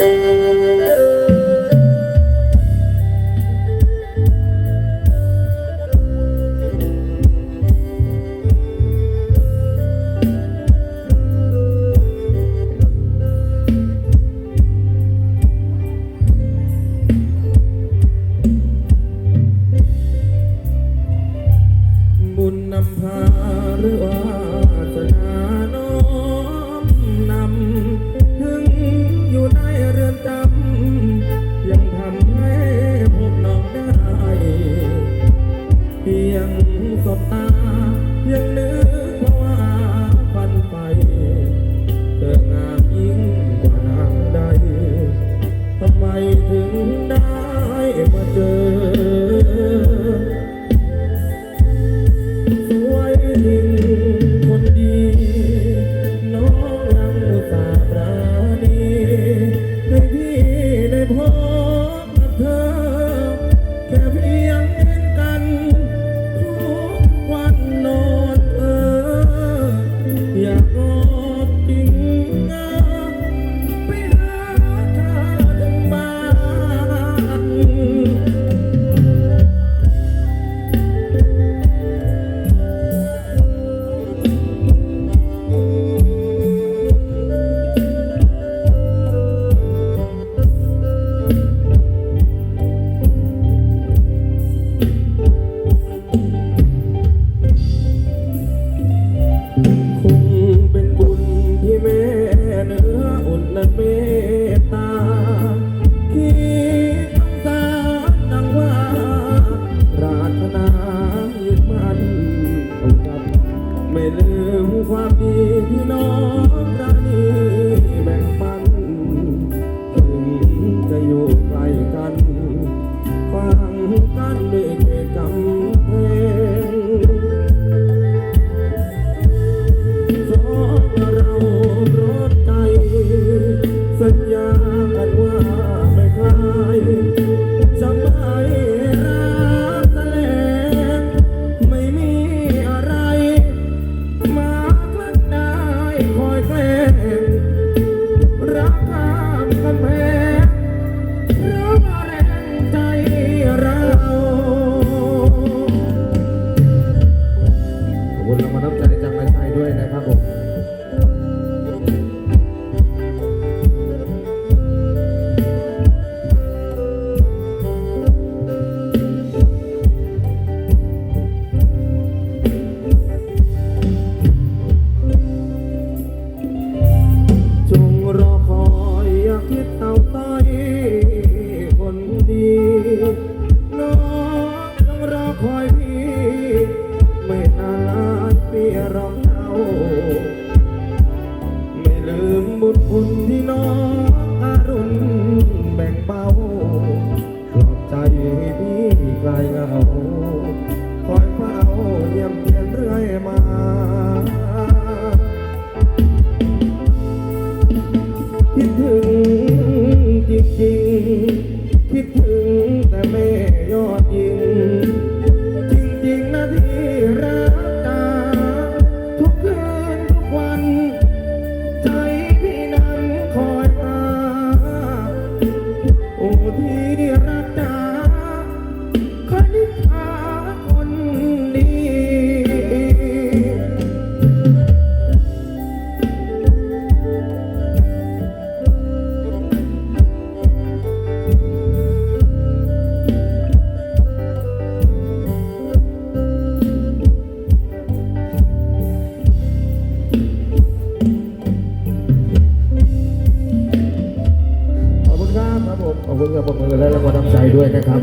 บุญนำพาหรือว่า กัน ไม่ลืมความดีที่น้องรานีแบ่งปัน ถึงจะอยู่ไกลกันฟังกันด้วยเกกำเพลงสองเรารอดใจสัญญา แต่แม่ยอดยิง คุณกับปรบมือและรางวัลน้ำใจด้วยนะครับ